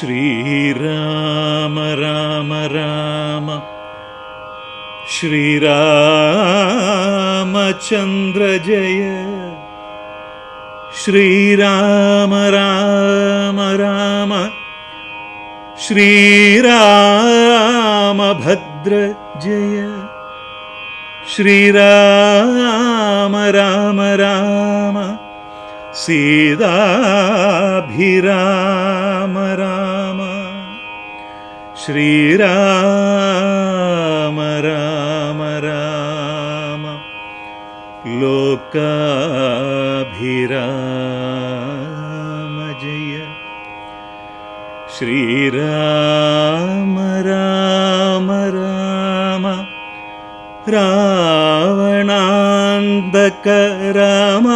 ശ്രീരാമ രാമ രാമ ശ്രീരാമചന്ദ്ര ജയ ശ്രീരാമ രാമ രാമ ശ്രീരാമഭദ്ര ജയ ശ്രീരാമ രാമ രാമ സീതാഭിരാമ രാമ श्रीराम राम राम। लोकाभिराम जय। श्रीराम राम राम। रावणाक राम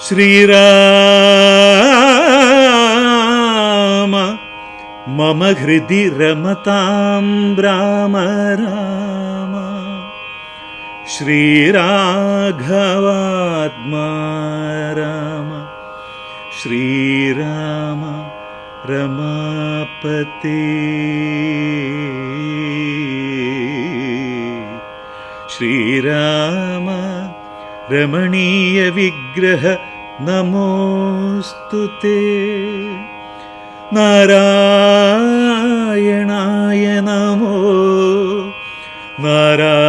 श्रीरा मम हृदि रमतां राम राम। श्रीराघवात्मा राम। श्रीराम रमापते। श्रीराम रमणीयविग्रह नमोऽस्तु ते। നാരായണായ നമോ. നാരായണായ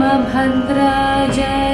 रामभद्र जय।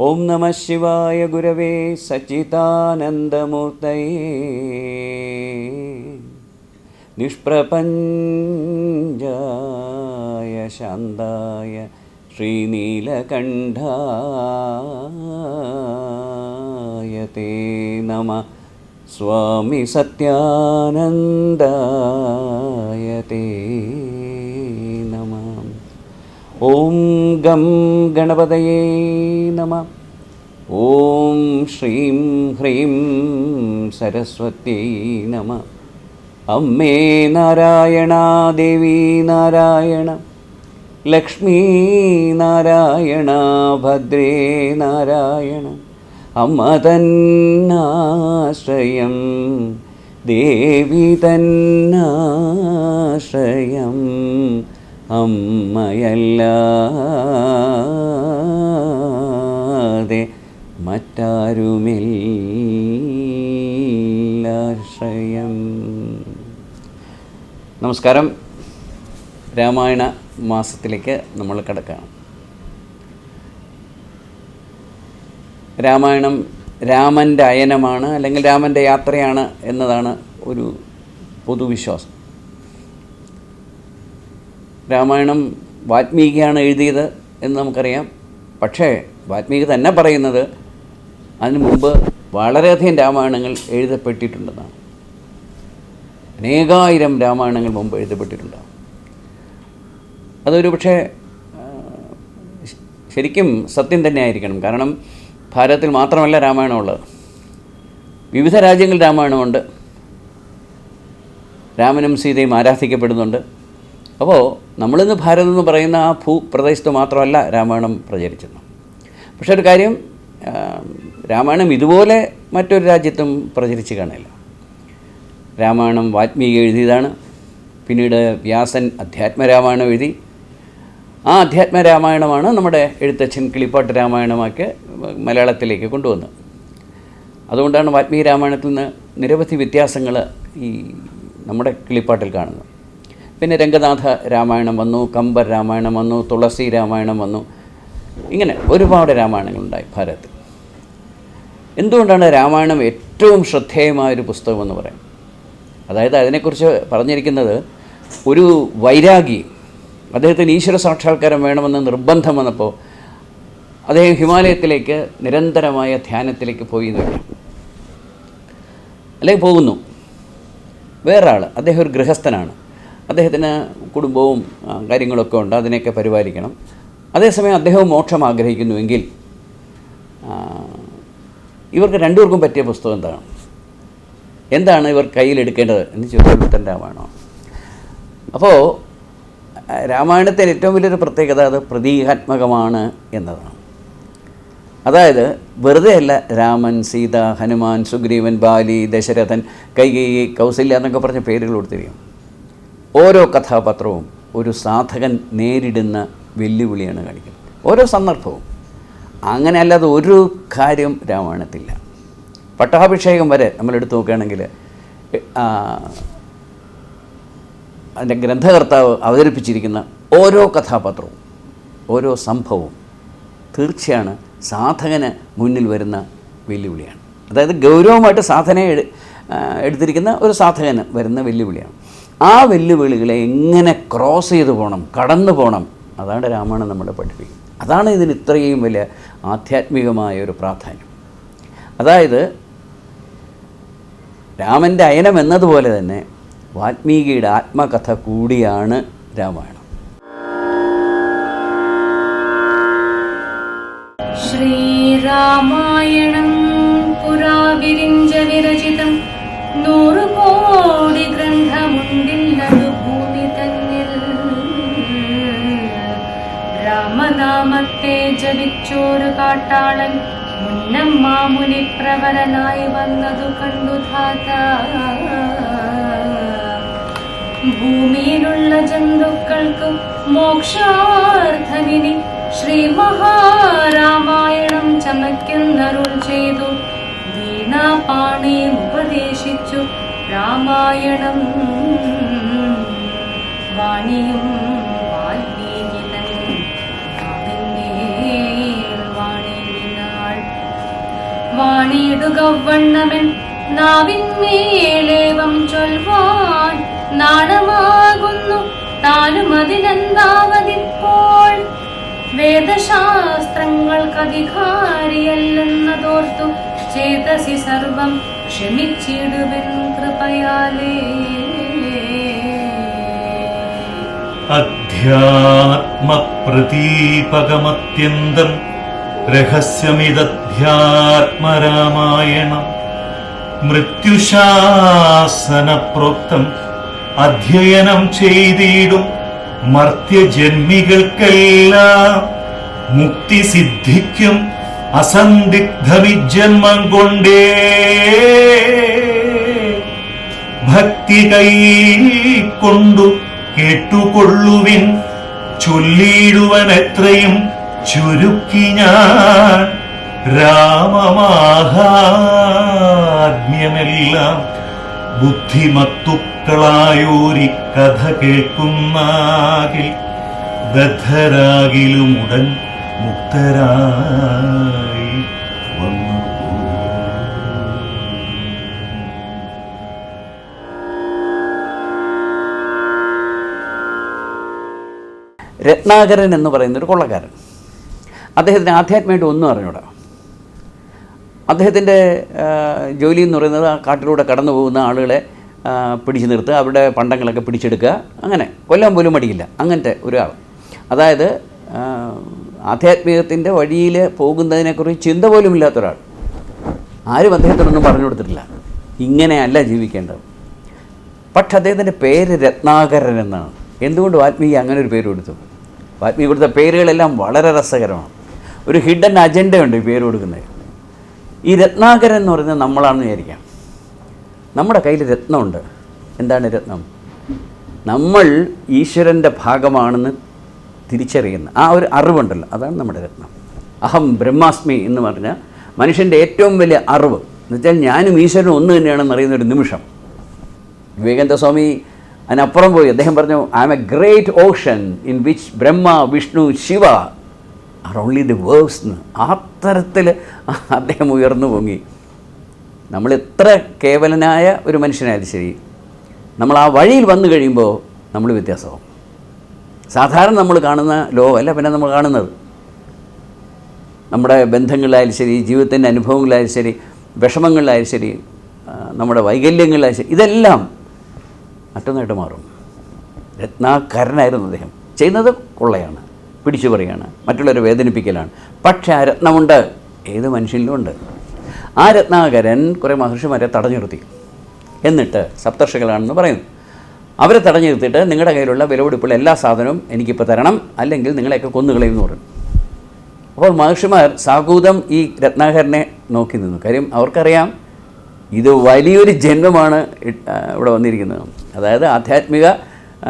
ॐ नमः शिवाय गुरवे सच्चिदानन्दमूर्तये। निष्प्रपञ्चाय श्रीनीलकण्ठाय ते नमः। स्वामि सत्यानन्दाय ते। नमः ഓം ഗം ഗണപതയേ നമ. ഓം ശ്രീം ഹ്രീം സരസ്വത്യേ നമ. അമ്മേ നാരായണ ദേവീ നാരായണ. ലക്ഷ്മീ നാരായണ ഭദ്രേ നാരായണ. അമ്മ തന്നാശ്രയം ദേവി തന്നാശ്രയം. അമ്മയല്ലാതെ മറ്റാരുമില്ലാശ്രയം നമസ്കാരം. രാമായണ മാസത്തിലേക്ക് നമ്മൾ കിടക്കുകയാണ്. രാമായണം രാമന്റെ അയനമാണ് അല്ലെങ്കിൽ രാമന്റെ യാത്രയാണ് എന്നതാണ് ഒരു പൊതുവിശ്വാസം. രാമായണം വാത്മീകിയാണ് എഴുതിയത് എന്ന് നമുക്കറിയാം. പക്ഷേ വാൽമീകി തന്നെ പറയുന്നത് അതിനു മുമ്പ് വളരെയധികം രാമായണങ്ങൾ എഴുതപ്പെട്ടിട്ടുണ്ടെന്നാണ്. അനേകായിരം രാമായണങ്ങൾ മുമ്പ് എഴുതപ്പെട്ടിട്ടുണ്ടാകും അതൊരു പക്ഷേ ശരിക്കും സത്യം തന്നെ ആയിരിക്കണം കാരണം ഭാരതത്തിൽ മാത്രമല്ല രാമായണമുള്ളത്. വിവിധ രാജ്യങ്ങളിൽ രാമായണമുണ്ട്. രാമനും സീതയും ആരാധിക്കപ്പെടുന്നുണ്ട്. അപ്പോൾ നമ്മളിന്ന് ഭാരതം എന്ന് പറയുന്ന ആ ഭൂപ്രദേശത്ത് മാത്രമല്ല രാമായണം പ്രചരിച്ചത് പക്ഷെ ഒരു കാര്യം രാമായണം ഇതുപോലെ മറ്റൊരു രാജ്യത്തും പ്രചരിച്ച് കാണില്ല രാമായണം വാൽമീകി എഴുതിയതാണ് പിന്നീട് വ്യാസൻ അധ്യാത്മരാമായണം എഴുതി. ആ അധ്യാത്മ രാമായണമാണ് നമ്മുടെ എഴുത്തച്ഛൻ കിളിപ്പാട്ട് രാമായണമാക്കി മലയാളത്തിലേക്ക് കൊണ്ടുവന്നത്. അതുകൊണ്ടാണ് വാൽമീകി രാമായണത്തിൽ നിന്ന് നിരവധി വ്യത്യാസങ്ങൾ ഈ നമ്മുടെ കിളിപ്പാട്ടിൽ കാണുന്നത്. പിന്നെ രംഗനാഥ രാമായണം വന്നു കമ്പർ രാമായണം വന്നു തുളസി രാമായണം വന്നു. ഇങ്ങനെ ഒരുപാട് രാമായണങ്ങളുണ്ടായി ഭാരതത്തിൽ. എന്തുകൊണ്ടാണ് രാമായണം ഏറ്റവും ശ്രദ്ധേയമായ ശ്രദ്ധേയമായൊരു പുസ്തകമെന്ന് പറയാം? അതായത് അതിനെക്കുറിച്ച് പറഞ്ഞിരിക്കുന്നത് ഒരു വൈരാഗി അദ്ദേഹത്തിന് ഈശ്വര സാക്ഷാത്കാരം വേണമെന്ന് നിർബന്ധം വന്നപ്പോൾ അദ്ദേഹം ഹിമാലയത്തിലേക്ക് നിരന്തരമായ ധ്യാനത്തിലേക്ക് പോയി എന്ന് വയ്ക്കാം അല്ലെങ്കിൽ പോകുന്നു. വേറൊരാൾ അദ്ദേഹം ഒരു ഗൃഹസ്ഥനാണ്. അദ്ദേഹത്തിന് കുടുംബവും കാര്യങ്ങളൊക്കെ ഉണ്ട്. അതിനെയൊക്കെ പരിപാലിക്കണം. അതേസമയം അദ്ദേഹവും മോക്ഷം ആഗ്രഹിക്കുന്നുവെങ്കിൽ ഇവർക്ക് രണ്ടുപേർക്കും പറ്റിയ പുസ്തകം എന്താണ്? എന്താണ് ഇവർ കയ്യിലെടുക്കേണ്ടത് എന്ന് ഉത്തരം രാമായണം അപ്പോൾ രാമായണത്തിൽ ഏറ്റവും വലിയൊരു പ്രത്യേകത അത് പ്രതീകാത്മകമാണ് എന്നതാണ്. അതായത് വെറുതെ അല്ല രാമൻ സീത ഹനുമാൻ സുഗ്രീവൻ ബാലി ദശരഥൻ കൈകേയി കൗസല്യ എന്നൊക്കെ പറഞ്ഞ പേരുകൾ കൊടുത്തിരിക്കും ഓരോ കഥാപാത്രവും ഒരു സാധകൻ നേരിടുന്ന വെല്ലുവിളിയാണ് കാണിക്കുന്നത്. ഓരോ സന്ദർഭവും. അങ്ങനെ അല്ലാതെ ഒരു കാര്യം രാമായണത്തില്ല. പട്ടാഭിഷേകം വരെ നമ്മളെടുത്ത് നോക്കുകയാണെങ്കിൽ അതിന്റെ ഗ്രന്ഥകർത്താവ് അവതരിപ്പിച്ചിരിക്കുന്ന ഓരോ കഥാപാത്രവും ഓരോ സംഭവവും തീർച്ചയാണ് സാധകന് മുന്നിൽ വരുന്ന വെല്ലുവിളിയാണ്. അതായത് ഗൗരവമായിട്ട് സാധനയെ എടുത്തിരിക്കുന്ന ഒരു സാധകന് വരുന്ന വെല്ലുവിളിയാണ്. ആ വെല്ലുവിളികളെ എങ്ങനെ ക്രോസ് ചെയ്തു പോകണം കടന്നു പോകണം അതാണ് രാമായണം നമ്മളെ പഠിപ്പിക്കുന്നത്. അതാണ് ഇതിന് ഇത്രയും വലിയ ആധ്യാത്മികമായ ഒരു പ്രാധാന്യം. അതായത് രാമന്റെ അയനം എന്നതുപോലെ തന്നെ വാൽമീകിയുടെ ആത്മകഥ കൂടിയാണ് രാമായണം. ശ്രീരാമായണം പുരാ വിരിഞ്ച വിരചിതം നൂറു കോടി ഗ്രന്ഥമുണ്ടില്ലതു ഭൂമി തന്നിൽ. രാമനാമത്തെ ജപിച്ചോരു കാട്ടാളൻ മുന്നം മാമുനി പ്രവരനായി വന്നതു കണ്ടു ഭൂമിയിലുള്ള ജന്തുക്കൾക്കും മോക്ഷാർത്ഥമിനി ശ്രീ മഹാരാമായണം ചമയ്ക്കുന്നരുൾ ചെയ്തു. വീണാപാണിയും ഉപദേശിച്ചു. രാമായണം. വാണിയും ചൊൽവാൻ. നാണമാകുന്നു താനും വേദശാസ്ത്രങ്ങൾക്കധികാരിയല്ലെന്നതോർത്തു ചേതസി സർവം ക്ഷമിച്ചിടുവൻ കൃപയാലേ. അധ്യാത്മപ്രതീപകമത്യന്തം രഹസ്യമിതധ്യാത്മരാമായണം. മൃത്യുശാസനപ്രോക്തം അധ്യയനം ചെയ്തിടും മർത്യജന്മികൾക്കെല്ലാം. മുക്തി സിദ്ധിക്കും അസന്ദിഗ്ധമിജന്മം കൊണ്ടേ ഭക്തി കൈക്കൊണ്ടു കേട്ടുകൊള്ളുവിൻ ചൊല്ലിയിടുവൻ എത്രയും ചുരുക്കി ഞാൻ രാമമാഹാത്മ്യമെല്ലാം ബുദ്ധിമത്തുക്കളായോരി കഥ കേൾക്കുന്നാകിൽ ബദ്ധരാകിലുമുടൻ മുക്തരായി വന്നു. രത്നാകരൻ എന്ന് പറയുന്ന ഒരു കൊള്ളക്കാരൻ. അദ്ദേഹത്തിന് ആധ്യാത്മമായിട്ട് ഒന്നും അറിഞ്ഞൂടാ. അദ്ദേഹത്തിന്റെ ജോലി എന്ന് പറയുന്നത് ആ കാട്ടിലൂടെ കടന്നു പോകുന്ന ആളുകളെ പിടിച്ചു നിർത്തുക അവരുടെ പണ്ടങ്ങളൊക്കെ പിടിച്ചെടുക്കുക അങ്ങനെ. കൊല്ലാൻ പോലും മടിയില്ല. അങ്ങനത്തെ ഒരാൾ. അതായത് ആധ്യാത്മികത്തിന്റെ വഴിയിൽ പോകുന്നതിനെക്കുറിച്ച് ചിന്ത പോലും ഇല്ലാത്ത ഒരാൾ. ആരും അദ്ദേഹത്തിനൊന്നും പറഞ്ഞു കൊടുത്തിട്ടില്ല. ഇങ്ങനെയല്ല ജീവിക്കേണ്ടത്. പക്ഷെ അദ്ദേഹത്തിന്റെ പേര് രത്നാകരൻ എന്നാണ്. എന്തുകൊണ്ട് വാൽമീകി അങ്ങനെ ഒരു പേര് കൊടുത്തു? വാൽമീകി കൊടുത്ത പേരുകളെല്ലാം വളരെ രസകരമാണ്. ഒരു ഹിഡൻ അജണ്ടയുണ്ട് ഈ പേര് കൊടുക്കുന്നത്. ഈ രത്നാകരൻ എന്ന് പറയുന്നത് നമ്മളാണെന്ന് വിചാരിക്കാം. നമ്മുടെ കയ്യിൽ രത്നമുണ്ട്. എന്താണ് രത്നം? നമ്മൾ ഈശ്വരന്റെ ഭാഗമാണെന്ന് തിരിച്ചറിയുന്ന ആ ഒരു അറിവുണ്ടല്ലോ. അതാണ് നമ്മുടെ രത്നം. അഹം ബ്രഹ്മാസ്മി എന്ന് പറഞ്ഞ മനുഷ്യന്റെ ഏറ്റവും വലിയ അറിവ്. എന്നുവെച്ചാൽ ഞാനും ഈശ്വരനും ഒന്ന് തന്നെയാണെന്ന് അറിയുന്ന ഒരു നിമിഷം. വിവേകാനന്ദ സ്വാമി അതിനപ്പുറം പോയി. അദ്ദേഹം പറഞ്ഞു I am a great ocean in which Brahma Vishnu Shiva are only the waves എന്ന്. ആ തരത്തിൽ അദ്ദേഹം ഉയർന്നു പൊങ്ങി. നമ്മൾ എത്ര കേവലനായ ഒരു മനുഷ്യനായാലും ശരി നമ്മൾ ആ വഴിയിൽ വന്നു കഴിയുമ്പോൾ നമ്മൾ വ്യത്യാസമാവും. സാധാരണ നമ്മൾ കാണുന്ന ലോകമല്ല പിന്നെ നമ്മൾ കാണുന്നത്. നമ്മുടെ ബന്ധങ്ങളിലായാലും ശരി ജീവിതത്തിന്റെ അനുഭവങ്ങളായാലും ശരി വിഷമങ്ങളിലായാലും ശരി നമ്മുടെ വൈകല്യങ്ങളിലായാലും ശരി ഇതെല്ലാം മറ്റൊന്നായിട്ട് മാറും. രത്നാകരനായിരുന്നു അദ്ദേഹം. ചെയ്യുന്നത് കൊള്ളയാണ് പിടിച്ചു പറയുകയാണ് മറ്റുള്ളവരെ വേദനിപ്പിക്കലാണ്. പക്ഷേ ആ രത്നമുണ്ട് ഏത് മനുഷ്യനിലും ഉണ്ട്. ആ രത്നാകരൻ കുറേ മഹർഷിമാരെ തടഞ്ഞു നിർത്തി എന്നിട്ട് സപ്തർഷകളാണെന്ന് പറയുന്നു. അവരെ തടഞ്ഞു നിർത്തിയിട്ട് നിങ്ങളുടെ കയ്യിലുള്ള വിലപിടിപ്പുള്ള എല്ലാ സാധനവും എനിക്കിപ്പോൾ തരണം. അല്ലെങ്കിൽ നിങ്ങളെയൊക്കെ കൊന്നുകളയും എന്ന് പറഞ്ഞു. അപ്പോൾ മഹർഷിമാർ സാഹൂതം ഈ രത്നാകരനെ നോക്കി നിന്നു. കാര്യം അവർക്കറിയാം ഇത് വലിയൊരു ജന്മമാണ് ഇവിടെ വന്നിരിക്കുന്നത്. അതായത് ആധ്യാത്മിക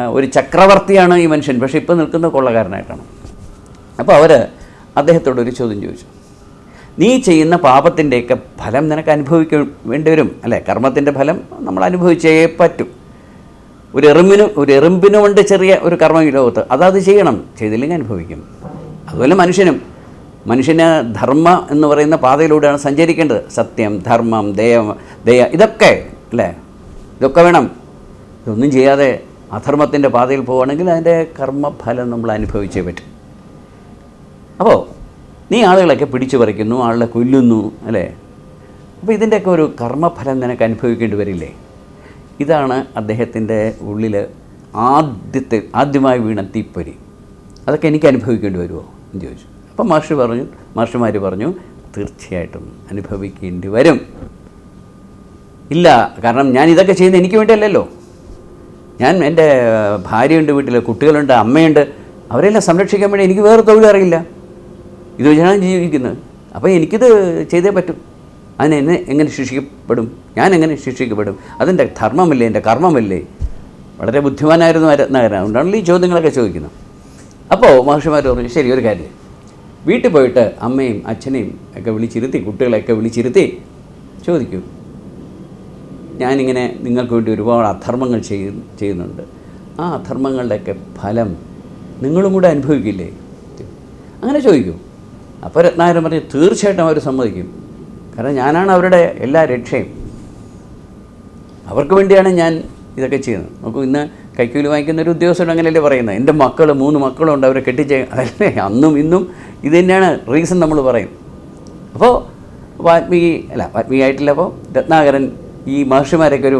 ഒരു ചക്രവർത്തിയാണ് ഈ മനുഷ്യൻ. പക്ഷേ ഇപ്പോൾ നിൽക്കുന്ന കൊള്ളക്കാരനായിട്ടാണ്. അപ്പോൾ അവർ അദ്ദേഹത്തോടൊരു ചോദ്യം ചോദിച്ചു. നീ ചെയ്യുന്ന പാപത്തിന്റെയൊക്കെ ഫലം നിനക്ക് അനുഭവിക്കേണ്ടി വരും. അല്ലേ? കർമ്മത്തിന്റെ ഫലം നമ്മൾ അനുഭവിച്ചേ പറ്റും. ഒരു എറുമ്പിന് ഒരു എറുമ്പിനുമുണ്ട് ചെറിയ ഒരു കർമ്മം ഈ ലോകത്ത്. അതത് ചെയ്യണം. ചെയ്തില്ലെങ്കിൽ അനുഭവിക്കും. അതുപോലെ മനുഷ്യനും മനുഷ്യന് ധർമ്മ എന്ന് പറയുന്ന പാതയിലൂടെയാണ് സഞ്ചരിക്കേണ്ടത്. സത്യം ധർമ്മം ദയ ദയ ഇതൊക്കെ അല്ലേ? ഇതൊക്കെ വേണം. ഇതൊന്നും ചെയ്യാതെ അധർമ്മത്തിന്റെ പാതയിൽ പോവുകയാണെങ്കിൽ അതിന്റെ കർമ്മഫലം നമ്മൾ അനുഭവിച്ചേ പറ്റും. അപ്പോൾ നീ ആളുകളൊക്കെ പിടിച്ചു പറിക്കുന്നു ആളുകളെ കൊല്ലുന്നു അല്ലേ? അപ്പോൾ ഇതിന്റെയൊക്കെ ഒരു കർമ്മഫലം നിനക്ക് അനുഭവിക്കേണ്ടി വരില്ലേ? ഇതാണ് അദ്ദേഹത്തിന്റെ ഉള്ളിൽ ആദ്യത്തെ ആദ്യമായി വീണ തീപ്പൊരി. അതൊക്കെ എനിക്ക് അനുഭവിക്കേണ്ടി വരുമോ എന്ന് ചോദിച്ചു. അപ്പം മഹർഷി പറഞ്ഞു മഹർഷിമാർ പറഞ്ഞു തീർച്ചയായിട്ടും അനുഭവിക്കേണ്ടി വരും. ഇല്ല കാരണം ഞാൻ ഇതൊക്കെ ചെയ്യുന്നത് എനിക്ക് വേണ്ടിയല്ലല്ലോ. ഞാൻ എന്റെ ഭാര്യയുണ്ട് വീട്ടിൽ കുട്ടികളുണ്ട് അമ്മയുണ്ട് അവരെല്ലാം സംരക്ഷിക്കാൻ വേണ്ടി എനിക്ക് വേറെ തൊഴിലറിയില്ല. ഇത് വെച്ചാണ് ജീവിക്കുന്നത്. അപ്പോൾ എനിക്കിത് ചെയ്തേ പറ്റും. അതിന് എന്നെ എങ്ങനെ ശിക്ഷിക്കപ്പെടും? ഞാൻ എങ്ങനെ ശിക്ഷിക്കപ്പെടും? അതെന്റെ ധർമ്മമല്ലേ? എന്റെ കർമ്മമല്ലേ? വളരെ ബുദ്ധിമാനായിരുന്നു രത്നാകരൻ അതുകൊണ്ടാണല്ലോ ഈ ചോദ്യങ്ങളൊക്കെ ചോദിക്കുന്നത്. അപ്പോൾ മഹർഷിമാർ പറഞ്ഞു ശരി ഒരു കാര്യം. വീട്ടിൽ പോയിട്ട് അമ്മയും അച്ഛനെയും ഒക്കെ വിളിച്ചിരുത്തി കുട്ടികളെയൊക്കെ വിളിച്ചിരുത്തി ചോദിക്കൂ. ഞാനിങ്ങനെ നിങ്ങൾക്ക് വേണ്ടി ഒരുപാട് അധർമ്മങ്ങൾ ചെയ്യു ചെയ്യുന്നുണ്ട്. ആ അധർമ്മങ്ങളുടെയൊക്കെ ഫലം നിങ്ങളും കൂടെ അനുഭവിക്കില്ലേ? അങ്ങനെ ചോദിക്കും. അപ്പോൾ രത്നാകരൻ പറഞ്ഞു തീർച്ചയായിട്ടും അവർ സമ്മതിക്കും. കാരണം ഞാനാണ് അവരുടെ എല്ലാ രക്ഷയും. അവർക്ക് വേണ്ടിയാണ് ഞാൻ ഇതൊക്കെ ചെയ്യുന്നത്. നോക്കൂ ഇന്ന് കൈക്കൂലി വാങ്ങിക്കുന്ന ഒരു ഉദ്യോഗസ്ഥൻ അങ്ങനെയല്ലേ പറയുന്നത്? എന്റെ മക്കൾ മൂന്ന് മക്കളുണ്ട് അവരെ കെട്ടിച്ച് അതല്ലേ അന്നും ഇന്നും ഇത് തന്നെയാണ് റീസൺ നമ്മൾ പറയും. അപ്പോൾ വാത്മീകി അല്ല വാത്മീകി ആയിട്ടില്ല അപ്പോൾ രത്നാകരൻ ഈ മഹർഷിമാരൊക്കെ ഒരു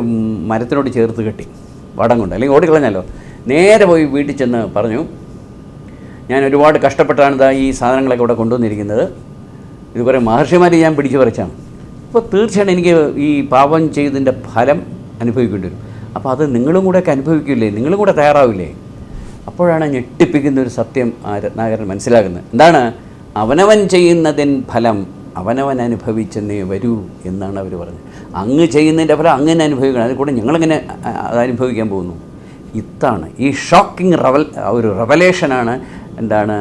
മരത്തിനോട് ചേർത്ത് കെട്ടി. വടം കൊണ്ട് അല്ലെങ്കിൽ ഓടിക്കളഞ്ഞല്ലോ. നേരെ പോയി വീട്ടിൽ ചെന്ന് പറഞ്ഞു ഞാൻ ഒരുപാട് കഷ്ടപ്പെട്ടാണ് ഈ സാധനങ്ങളൊക്കെ ഇവിടെ കൊണ്ടുവന്നിരിക്കുന്നത്. ഇത് കുറേ മഹർഷിമാർ ഞാൻ പിടിച്ചു പറിച്ചാണ്. അപ്പോൾ തീർച്ചയായിട്ടും എനിക്ക് ഈ പാപം ചെയ്തതിന്റെ ഫലം അനുഭവിക്കേണ്ടി വരും. അപ്പോൾ അത് നിങ്ങളും കൂടെയൊക്കെ അനുഭവിക്കില്ലേ? നിങ്ങളും കൂടെ തയ്യാറാവില്ലേ? അപ്പോഴാണ് ഞെട്ടിപ്പിക്കുന്ന ഒരു സത്യം ആ രത്നാകരൻ മനസ്സിലാക്കുന്നത് എന്താണ്? അവനവൻ ചെയ്യുന്നതിൻ ഫലം അവനവൻ അനുഭവിച്ചെന്നേ വരൂ എന്നാണ് അവർ പറഞ്ഞത്. അങ്ങ് ചെയ്യുന്നതിന്റെ ഫലം അങ്ങനെ അനുഭവിക്കണം. അതിൽ കൂടെ ഞങ്ങളെങ്ങനെ അത് അനുഭവിക്കാൻ പോകുന്നു? ഇത്താണ് ഈ ഷോക്കിംഗ് റവൽ ഒരു റവലേഷനാണ് എന്താണ്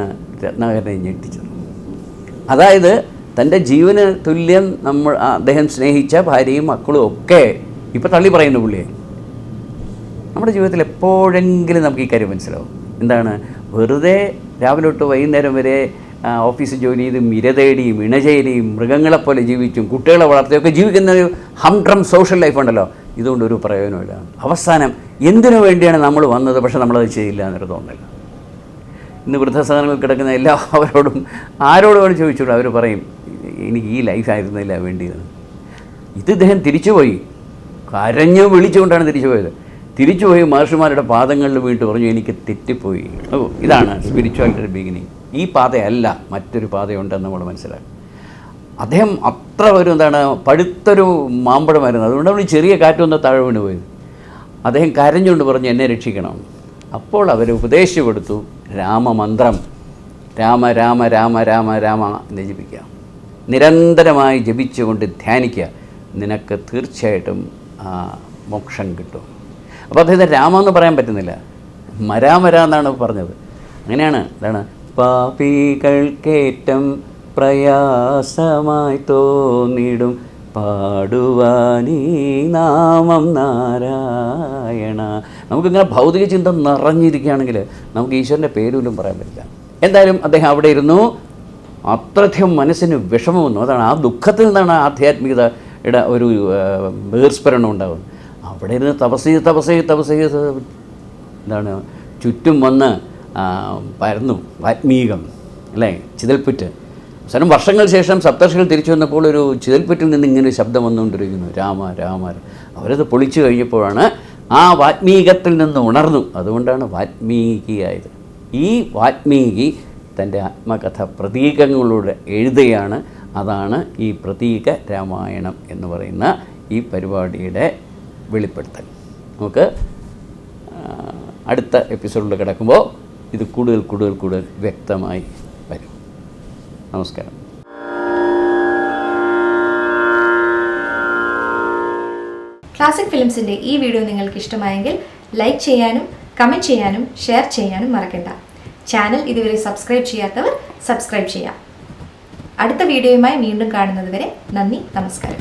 രത്നാകരനെ ഞെട്ടിച്ചത്. അതായത് തന്റെ ജീവന് തുല്യം നമ്മൾ അദ്ദേഹം സ്നേഹിച്ച ഭാര്യയും മക്കളും ഒക്കെ ഇപ്പോൾ തള്ളി പറയുന്നു പുള്ളിയെ. നമ്മുടെ ജീവിതത്തിൽ എപ്പോഴെങ്കിലും നമുക്ക് ഈ കാര്യം മനസ്സിലാവും. എന്താണ്? വെറുതെ രാവിലെ തൊട്ട് വൈകുന്നേരം വരെ ഓഫീസ് ജോലി ചെയ്തും ഇര തേടിയും ഇണചേരിയും മൃഗങ്ങളെപ്പോലെ ജീവിച്ചും കുട്ടികളെ വളർത്തിയൊക്കെ ജീവിക്കുന്ന ഒരു ഹംഡ്രം സോഷ്യൽ ലൈഫ് ഉണ്ടല്ലോ. ഇതുകൊണ്ട് ഒരു പ്രയോജനമില്ല അവസാനം എന്തിനു വേണ്ടിയാണ് നമ്മൾ വന്നത്? പക്ഷേ നമ്മളത് ചെയ്യില്ല എന്നൊരു തോന്നല ഇന്ന് വൃദ്ധസദനങ്ങളിൽ കിടക്കുന്ന എല്ലാവരോടും ആരോട് വേണം ചോദിച്ചോളൂ. അവർ പറയും എനിക്ക് ഈ ലൈഫായിരുന്നില്ല വേണ്ടിയത്. ഇത് ഇദ്ദേഹം തിരിച്ചുപോയി കരഞ്ഞു വിളിച്ചുകൊണ്ടാണ് തിരിച്ചു പോയത്. തിരിച്ചുപോയി മഹർഷിമാരുടെ പാദങ്ങളിൽ വീണിട്ട് പറഞ്ഞു എനിക്ക് തെറ്റിപ്പോയി. ഓ ഇതാണ് സ്പിരിച്വാലിറ്റിയുടെ ബിഗിനിങ് ഈ പാതയല്ല മറ്റൊരു പാതയുണ്ടെന്ന് നമ്മൾ മനസ്സിലാക്കും അദ്ദേഹം അത്ര ഒരു എന്താണ് പഴുത്തൊരു മാമ്പഴമായിരുന്നു. അതുകൊണ്ട് നമ്മൾ ചെറിയ കാറ്റൊന്ന് താഴെ വീണ് പോയി അദ്ദേഹം കരഞ്ഞുകൊണ്ട് പറഞ്ഞു എന്നെ രക്ഷിക്കണം. അപ്പോൾ അവർ ഉപദേശിച്ചു കൊടുത്തു രാമമന്ത്രം. രാമ രാമ രാമ രാമ രാമ എന്ന് നിരന്തരമായി ജപിച്ചുകൊണ്ട് ധ്യാനിക്കുക. നിനക്ക് തീർച്ചയായിട്ടും മോക്ഷം കിട്ടും. അപ്പോൾ അദ്ദേഹത്തെ രാമ എന്ന് പറയാൻ പറ്റുന്നില്ല. മരാമര എന്നാണ് പറഞ്ഞത്. അങ്ങനെയാണ് എന്താണ് പാപികൾക്കേറ്റം പ്രയാസമായി തോന്നിടും. പാടുവാനീ നാമം നാരായണ. നമുക്കിങ്ങനെ ഭൗതിക ചിന്ത നിറഞ്ഞിരിക്കുകയാണെങ്കിൽ നമുക്ക് ഈശ്വരന്റെ പേരുപോലും പറയാൻ പറ്റില്ല. എന്തായാലും അദ്ദേഹം അവിടെ ഇരുന്നു. അത്രയധികം മനസ്സിന് വിഷമം വന്നു. അതാണ് ആ ദുഃഖത്തിൽ നിന്നാണ് ആധ്യാത്മികതയുടെ ഒരു ബഹിർസ്ഫുരണം ഉണ്ടാകുന്നത് അവിടെ ഇരുന്ന് തപസ് ചെയ്ത് തപസ് ചെയ്ത് തപസ് ചെയ്ത് എന്താണ് ചുറ്റും വന്ന് പരന്നു. ആത്മീകം അല്ലേ? ചിതൽപ്പുറ്റ് അവസാനം വർഷങ്ങൾക്ക് ശേഷം സപ്തർഷികൾ തിരിച്ചു വന്നപ്പോൾ ഒരു ചിതൽപ്പുറ്റിൽ നിന്ന് ഇങ്ങനെ ഒരു ശബ്ദം വന്നുകൊണ്ടിരിക്കുന്നു. രാമ രാമ. അവരത് പൊളിച്ചു കഴിഞ്ഞപ്പോഴാണ് ആ വാത്മീകത്തിൽ നിന്ന് ഉണർന്നു. അതുകൊണ്ടാണ് വാത്മീകിയായത്. ഈ വാത്മീകി തന്റെ ആത്മകഥ പ്രതീകങ്ങളിലൂടെ എഴുതുകയാണ്. അതാണ് ഈ പ്രതീക രാമായണം എന്ന് പറയുന്ന ഈ പരിപാടിയുടെ വെളിപ്പെടുത്തൽ. നമുക്ക് അടുത്ത എപ്പിസോഡിൽ കിടക്കുമ്പോൾ ഇത് കൂടുതൽ കൂടുതൽ കൂടുതൽ വ്യക്തമായി വരും. നമസ്കാരം. ക്ലാസിക് ഫിലിംസിന്റെ ഈ വീഡിയോ നിങ്ങൾക്ക് ഇഷ്ടമായെങ്കിൽ ലൈക്ക് ചെയ്യാനും കമന്റ് ചെയ്യാനും ഷെയർ ചെയ്യാനും മറക്കണ്ട. ചാനൽ ഇതുവരെ സബ്സ്ക്രൈബ് ചെയ്യാത്തവർ സബ്സ്ക്രൈബ് ചെയ്യാം. അടുത്ത വീഡിയോയുമായി വീണ്ടും കാണുന്നതുവരെ നന്ദി നമസ്കാരം.